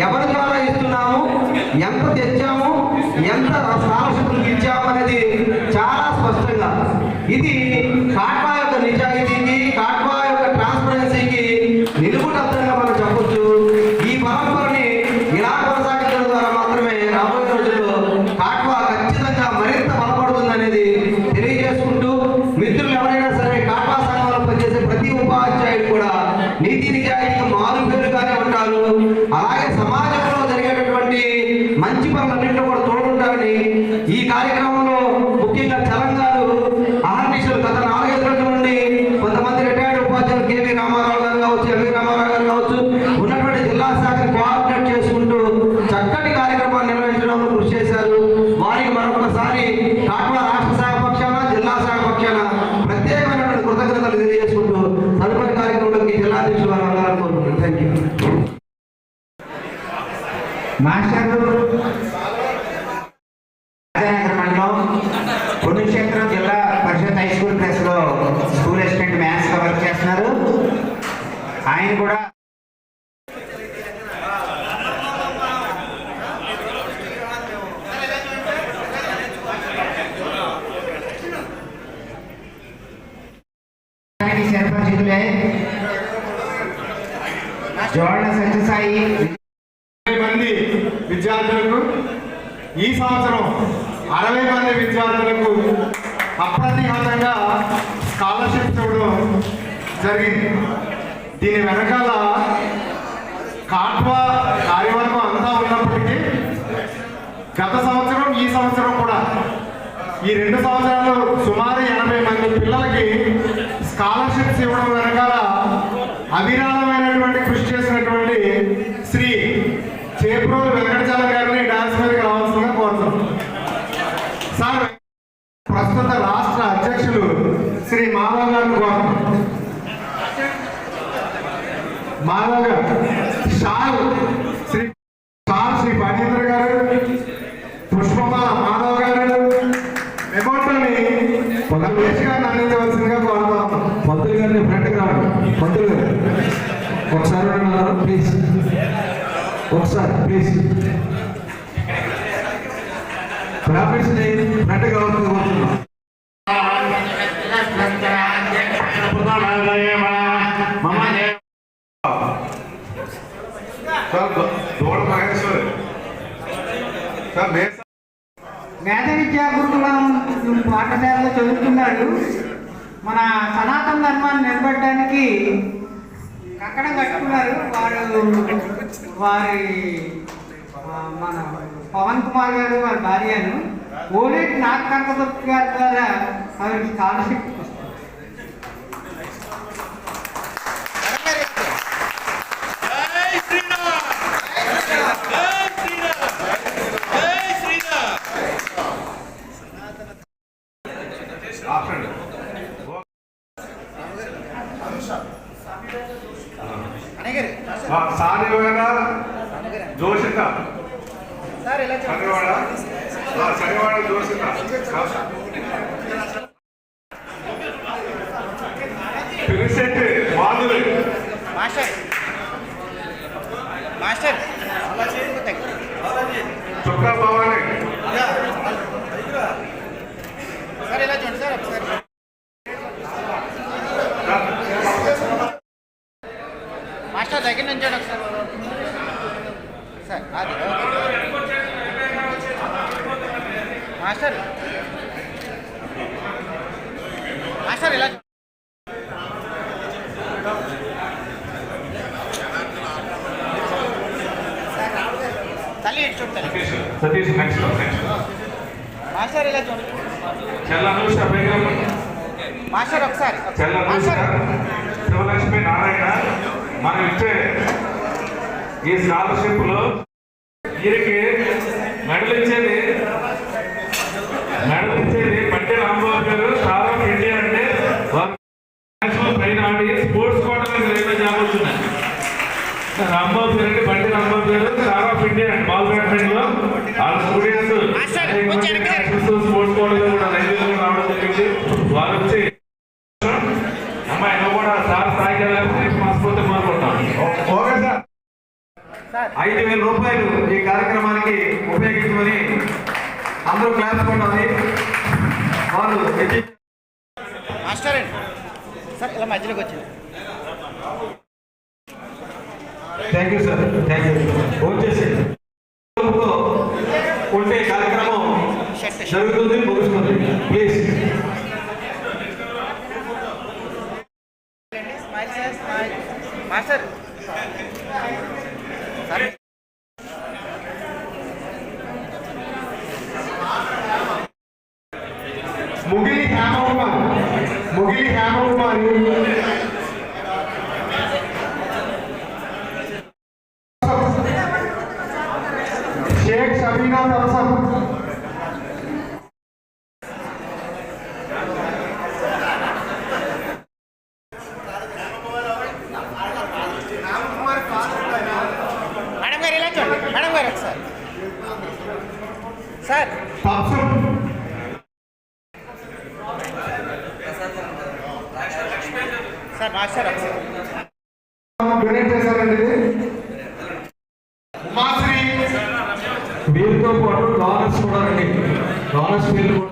ఎవరి మాస్టర్ రాజానగర్ మండలం Zilla Parishad high school ప్రెస్లో స్కూల్ అసిస్టెంట్ మ్యాథ్స్గా వర్క్ చేస్తున్నారు ఆయన కూడా జోళ్ళ సత్యసాయి ఇరవై మంది విద్యార్థులకు ఈ సంవత్సరం అరవై మంది విద్యార్థులకు అప్రతిహతంగా స్కాలర్షిప్ ఇవ్వడం జరిగింది. దీని వెనకాల కాట్వా కార్యవర్గం అంతా ఉన్నప్పటికీ గత సంవత్సరం ఈ సంవత్సరం కూడా. ఈ రెండు సంవత్సరాలు సుమారు ఎనభై మంది పిల్లలకి స్కాలర్షిప్స్ ఇవ్వడం వెనకాల అవిరాళమైనటువంటి రమేష్ గారిని అందించవలసిందిగా కోరుతున్నాం పంతులు గారిని ఫ్రంట్కి రావండి పంతులు గారు ఒకసారి ఉన్నారు ప్లీజ్ ఒకసారి ప్లీజ్ గ్రాఫిక్స్ని ఫ్రంట్కి రావాలని కోరుతున్నాం సార్ దూడ మహేశ్వర్. సార్ ధర్మాన్ని నిలబడడానికి కక్కడం కట్టుకున్నారు. వారు వారి మన పవన్ కుమార్ గారు వారి భార్యను ఓడేటి నాగ కనకదుర్గ గారి ద్వారా ఆవిడ scholarship Sanivada Joshitha Pilisetti Madhuri. Master. Master. Chukka Bhavani. Sir ఇలా చూడండి సార్ ఒకసారి. మాస్టర్ దగ్గర నుంచి ఒకసారి. సార్ అది. మాస్టర్. మాస్టర్ ఇలా. సతీష్ నెక్స్ట్ నెక్స్ట్ మాస్టర్ ఇలా చూడండి మాస్టర్ ఒకసారి. శివలక్ష్మి నారాయణ మనం ఇచ్చే ఈ స్కాలర్షిప్లో వీరికి మెడల్ ఇచ్చేది మెడల్ ఇచ్చేది పట్టే రాంబాబు గారు స్టార్ ఆఫ్ ఇండియా అంటే వారు నేషనల్ ఆడి స్పోర్ట్స్ కోటలో రైల్వే జాబ్ వచ్చినాయి రాంబాబు గారు అంటే బండి రాంబాబు గారు star of India and ball బ్యాడ్మింటన్లో వాళ్ళ స్టూడెంట్స్ స్పోర్ట్స్ కోటలో కూడా రైతులు కూడా రావడం జరిగింది. వారు వచ్చి అమ్మాయి నువ్వు కూడా సార్ స్థాయికి మనస్ఫూర్తి ఓకే సార్. సార్. ఐదు వేల రూపాయలు ఈ కార్యక్రమానికి ఉపయోగించమని అందరూ క్లాస్ కొట్టాలి. వాళ్ళు మాస్టర్ అండి. సార్ ఇలా మధ్యలోకి వచ్చింది thank you sir thank you phone చేసి ఉంటే కార్యక్రమం జరుగుతుంది ముగుస్తుంది please smile sir smile master sir Mugili Hemakumar Mugili Hemakumari Shaik Shabina తరసం madam గారు ఇలా చూడండి మేడం గారు ఒకసారి సార్. Sir master. డొనేట్ చేశారండి ఉమాశ్రీ వీరితో పాటు డోనర్స్ కూడా అండి డోనర్స్ వీళ్ళు కూడా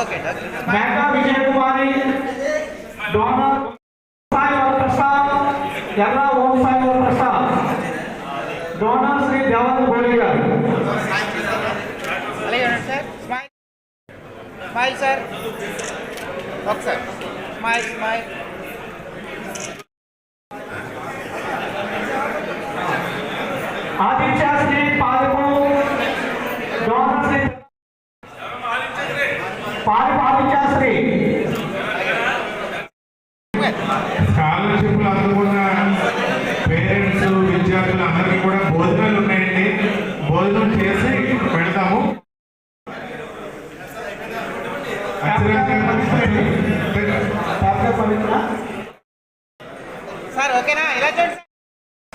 ఓకే. ఓకే స్మైల్ సార్ ఒకసారి smile smile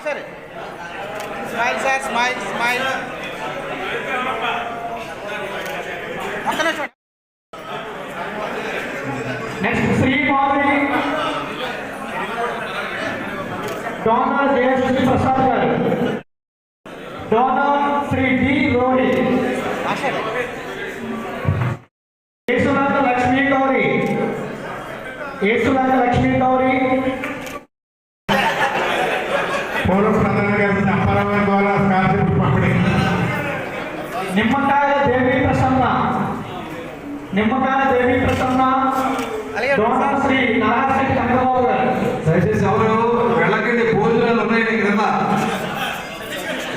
sir smile sir smile smile ఒక్క నిమిషం next Shri Madhavi donor Jayashree Prasad garu donor Shri D Rohit master Yesunatha Lakshmi Gauri Yesunatha Lakshmi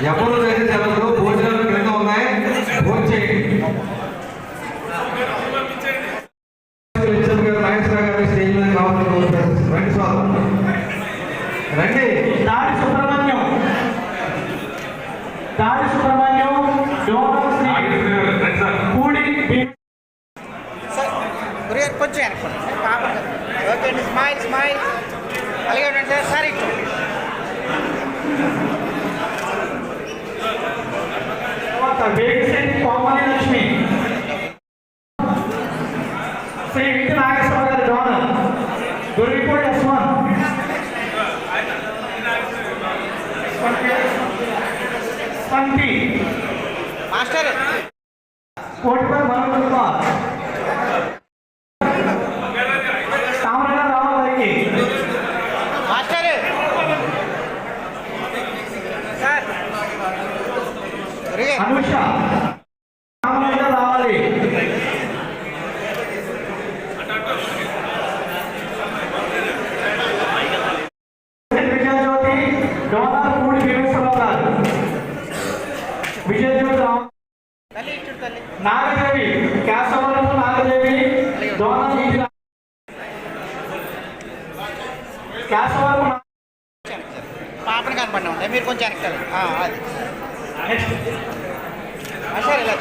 Я помню, Pudi Viveswararao గారు విజయజ్యోతి తల్లి Nagadevi Kesavarapu Nagadevi donor నీటి కేశవరపు నా- పాపని కనపడి ఉంటాయి మీరు కొంచెం. ఆ, అది. ఇలా చూడండి